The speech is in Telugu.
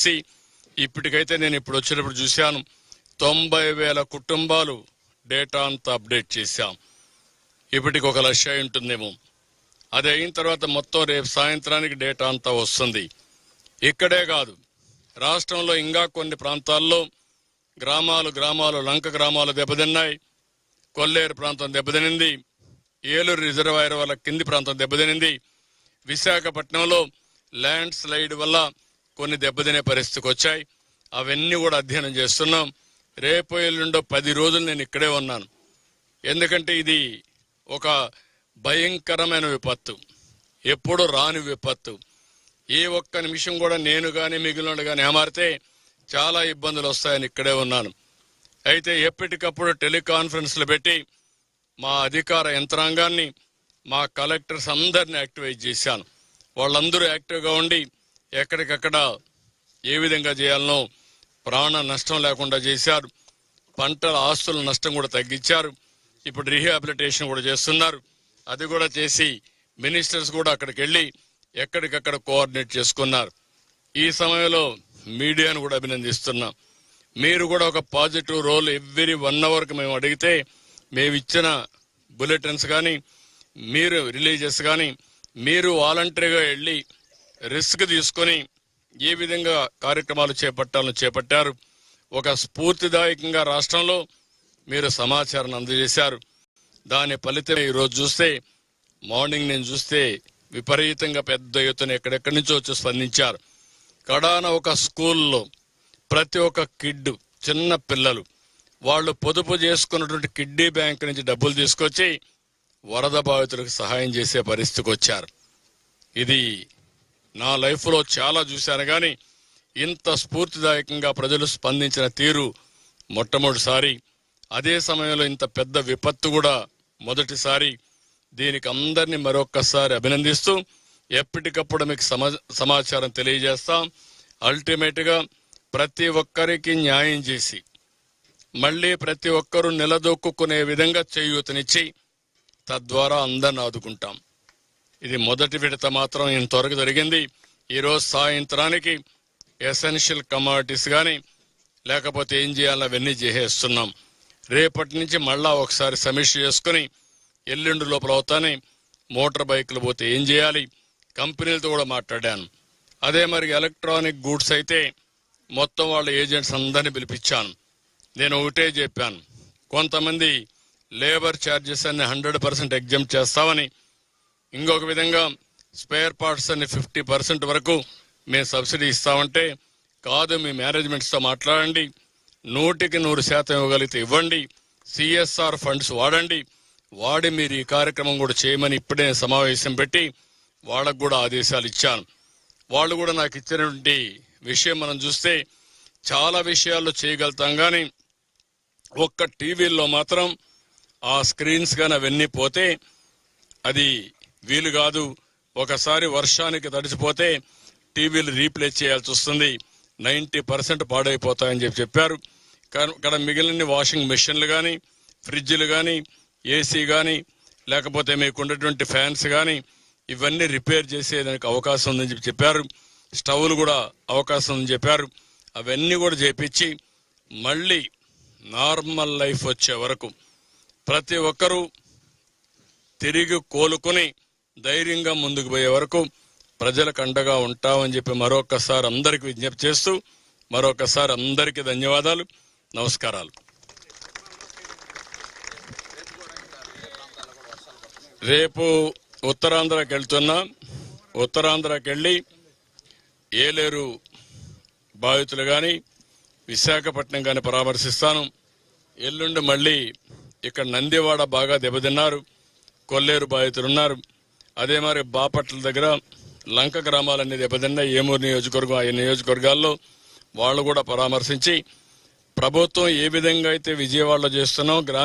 చేసి ఇప్పటికైతే నేను ఇప్పుడు వచ్చినప్పుడు చూశాను. తొంభై వేల కుటుంబాలు డేటా అంతా అప్డేట్ చేశాం. ఇప్పటికి ఒక లక్ష ఉంటుందేమో. అది అయిన తర్వాత మొత్తం రేపు సాయంత్రానికి డేటా అంతా వస్తుంది. ఇక్కడే కాదు రాష్ట్రంలో ఇంకా కొన్ని ప్రాంతాల్లో గ్రామాలు గ్రామాలు లంక గ్రామాలు దెబ్బతిన్నాయి. కొల్లేరు ప్రాంతం దెబ్బతినింది. ఏలూరు రిజర్వాయర్ వల్ల కింది ప్రాంతం దెబ్బతినింది. విశాఖపట్నంలో ల్యాండ్ స్లైడ్ వల్ల కొన్ని దెబ్బతినే పరిస్థితికి వచ్చాయి. అవన్నీ కూడా అధ్యయనం చేస్తున్నాం. రేపు ఎల్లుండో పది రోజులు నేను ఇక్కడే ఉన్నాను. ఎందుకంటే ఇది ఒక భయంకరమైన విపత్తు. ఎప్పుడు రాని విపత్తు. ఏ ఒక్క నిమిషం కూడా నేను కానీ మిగిలిన కానీ ఏమారితే చాలా ఇబ్బందులు వస్తాయని ఇక్కడే ఉన్నాను. అయితే ఎప్పటికప్పుడు టెలికాన్ఫరెన్స్లు పెట్టి మా అధికార యంత్రాంగాన్ని మా కలెక్టర్స్ అందరిని యాక్టివేట్ చేశాను. వాళ్ళందరూ యాక్టివ్గా ఉండి ఎక్కడికక్కడ ఏ విధంగా చేయాలనో ప్రాణ నష్టం లేకుండా చేశారు. పంటల ఆస్తుల నష్టం కూడా తగ్గించారు. ఇప్పుడు రీహాబిలిటేషన్ కూడా చేస్తున్నారు. అది కూడా చేసి మినిస్టర్స్ కూడా అక్కడికి వెళ్ళి ఎక్కడికక్కడ కోఆర్డినేట్ చేసుకున్నారు. ఈ సమయంలో మీడియాను కూడా అభినందిస్తున్నాం. మీరు కూడా ఒక పాజిటివ్ రోల్ ఎవ్రీ వన్ అవర్కి మేము అడిగితే మేము ఇచ్చిన బులెటిన్స్ కానీ మీరు రిలీజెస్ కానీ మీరు వాలంటరీగా వెళ్ళి రిస్క్ తీసుకొని ఏ విధంగా కార్యక్రమాలు చేపట్టాలని చేపట్టారు? ఒక స్ఫూర్తిదాయకంగా రాష్ట్రంలో మీరు సమాచారాన్ని అందజేశారు. దాని ఫలితం ఈరోజు చూస్తే మార్నింగ్ నేను చూస్తే విపరీతంగా పెద్ద ఎత్తున ఎక్కడెక్కడి నుంచో వచ్చి స్పందించారు. కడాన ఒక స్కూల్లో ప్రతి ఒక్క కిడ్ చిన్న పిల్లలు వాళ్ళు పొదుపు చేసుకున్నటువంటి కిడ్నీ బ్యాంక్ నుంచి డబ్బులు తీసుకొచ్చి వరద బాధితులకు సహాయం చేసే పరిస్థితికి వచ్చారు. ఇది నా లైఫ్లో చాలా చూశాను కానీ ఇంత స్ఫూర్తిదాయకంగా ప్రజలు స్పందించిన తీరు మొట్టమొదటిసారి అదే సమయంలో ఇంత పెద్ద విపత్తు కూడా మొదటిసారి దీనికి అందరినీ మరొక్కసారి అభినందిస్తూ ఎప్పటికప్పుడు మీకు సమా సమాచారం తెలియజేస్తాం. అల్టిమేట్గా ప్రతి ఒక్కరికి న్యాయం చేసి మళ్ళీ ప్రతి ఒక్కరూ నిలదొక్కునే విధంగా చేయూతనిచ్చి తద్వారా అందరిని ఆదుకుంటాం. ఇది మొదటి విడత మాత్రం ఇంతవరకు జరిగింది. ఈరోజు సాయంత్రానికి ఎసెన్షియల్ కమాడిటీస్ కానీ లేకపోతే ఏం చేయాలో అవన్నీ చేసేస్తున్నాం. రేపటి నుంచి మళ్ళా ఒకసారి సమీక్ష చేసుకుని ఎల్లుండి లోపల అవుతానే మోటార్ బైకులు పోతే ఏం చేయాలి? కంపెనీలతో కూడా మాట్లాడాను. అదే మరి ఎలక్ట్రానిక్ గూడ్స్ అయితే మొత్తం వాళ్ళ ఏజెంట్స్ అందరినీ పిలిపించాను. నేను ఒకటే చెప్పాను. కొంతమంది లేబర్ ఛార్జెస్ అన్ని హండ్రెడ్ పర్సెంట్ ఎగ్జామ్ చేస్తామని ఇంకొక విధంగా స్పేర్ పార్ట్స్ అన్ని ఫిఫ్టీ పర్సెంట్ వరకు మేము సబ్సిడీ ఇస్తామంటే కాదు మీ మేనేజ్మెంట్స్తో మాట్లాడండి. నూటికి నూరు శాతం ఇవ్వగలిగితే ఇవ్వండి. సిఎస్ఆర్ ఫండ్స్ వాడండి. వాడి మీరు ఈ కార్యక్రమం కూడా చేయమని ఇప్పుడే సమావేశం పెట్టి వాళ్ళకు కూడా ఆదేశాలు ఇచ్చాను. వాళ్ళు కూడా నాకు ఇచ్చినటువంటి విషయం మనం చూస్తే చాలా విషయాల్లో చేయగలుగుతాం కానీ ఒక్క టీవీల్లో మాత్రం ఆ స్క్రీన్స్ కానీ అవన్నీ పోతే అది వీలు కాదు. ఒకసారి వర్షానికి తడిచిపోతే టీవీలు రీప్లేస్ చేయాల్సి వస్తుంది. నైంటీ పర్సెంట్ పాడైపోతాయని చెప్పి చెప్పారు. కానీ ఇక్కడ మిగిలిన వాషింగ్ మెషిన్లు కానీ ఫ్రిడ్జ్లు కానీ ఏసీ కానీ లేకపోతే మీకు ఉన్నటువంటి ఫ్యాన్స్ కానీ ఇవన్నీ రిపేర్ చేసేదానికి అవకాశం ఉందని చెప్పి చెప్పారు. స్టవ్లు కూడా అవకాశం ఉందని చెప్పారు. అవన్నీ కూడా చేపించి మళ్ళీ నార్మల్ లైఫ్ వచ్చే వరకు ప్రతి ఒక్కరూ తిరిగి కోలుకొని ధైర్యంగా ముందుకు పోయే వరకు ప్రజలకు అండగా ఉంటామని చెప్పి మరొకసారి అందరికి విజ్ఞప్తి చేస్తూ మరొకసారి అందరికీ ధన్యవాదాలు. నమస్కారాలు. రేపు ఉత్తరాంధ్రకి వెళ్తున్నా ఉత్తరాంధ్రకి వెళ్ళి ఏలేరు బాధితులు కానీ విశాఖపట్నం కానీ పరామర్శిస్తాను. ఎల్లుండి మళ్ళీ ఇక్కడ నందివాడ బాగా దెబ్బతిన్నారు కొల్లేరు బాధితులు ఉన్నారు అదే మరి బాపట్ల దగ్గర లంక గ్రామాలన్నీ దెబ్బతిన్నాయి ఏమూరు నియోజకవర్గం ఆ నియోజకవర్గాల్లో వాళ్ళు కూడా పరామర్శించి ప్రభుత్వం ఏ విధంగా అయితే విజయవాడలో చేస్తున్నాం గ్రామ